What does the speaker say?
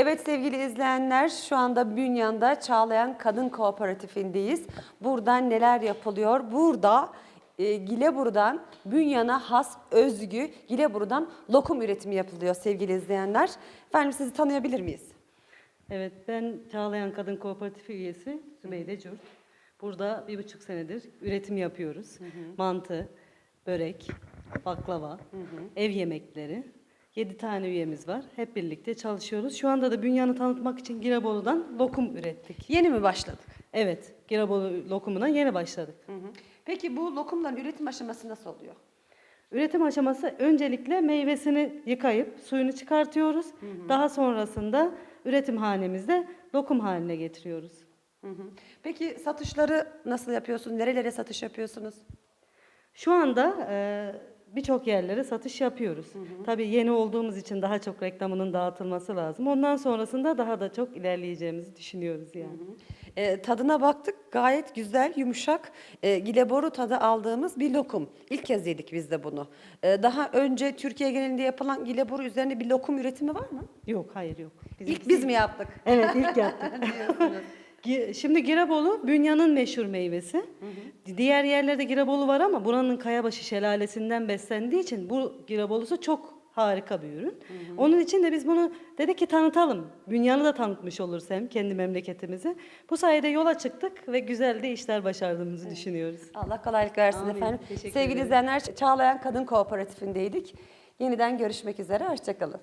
Evet sevgili izleyenler şu anda Bünyan'da Çağlayan Kadın Kooperatifindeyiz. Burada neler yapılıyor? Burada e, Gilebur'dan Bünyan'a has özgü Gilebur'dan lokum üretimi yapılıyor sevgili izleyenler. Efendim sizi tanıyabilir miyiz? Evet, ben Çağlayan Kadın Kooperatifi üyesi Zübeyde Curt. Burada bir buçuk senedir üretim yapıyoruz. Mantı, börek, baklava, ev yemekleri. Yedi tane üyemiz var. Hep birlikte çalışıyoruz. Şu anda da bünyanı tanıtmak için Girebol'dan lokum ürettik. Yeni mi başladık? Evet, Girebolu lokumuna yeni başladık. Peki bu lokumların üretim aşaması nasıl oluyor? Üretim aşaması öncelikle meyvesini yıkayıp suyunu çıkartıyoruz. Daha sonrasında üretim hanemizde lokum haline getiriyoruz. Hı hı. Peki satışları nasıl yapıyorsunuz? Nerelere satış yapıyorsunuz? Şu anda e, birçok yerlere satış yapıyoruz. Tabii yeni olduğumuz için daha çok reklamının dağıtılması lazım. Ondan sonrasında daha da çok ilerleyeceğimizi düşünüyoruz yani. E, tadına baktık gayet güzel, yumuşak, e, gileboru tadı aldığımız bir lokum. İlk kez yedik biz de bunu. E, daha önce Türkiye genelinde yapılan gileboru üzerine bir lokum üretimi var mı? Yok, hayır yok. Bizim- İlk biz mi yaptık? Evet, ilk yaptık. Şimdi Girebolu Bünyan'ın meşhur meyvesi. Diğer yerlerde Girebolu var ama buranın Kayabaşı şelalesinden beslendiği için bu Girebolusu çok harika bir ürün. Onun için de biz bunu dedik ki tanıtalım. Bünyan'ı da tanıtmış oluruz hem kendi memleketimizi. Bu sayede yola çıktık ve güzel de işler başardığımızı düşünüyoruz. Allah kolaylık versin Amin. efendim. Teşekkür Sevgili izleyenler Çağlayan Kadın Kooperatifindeydik. Yeniden görüşmek üzere, hoşçakalın.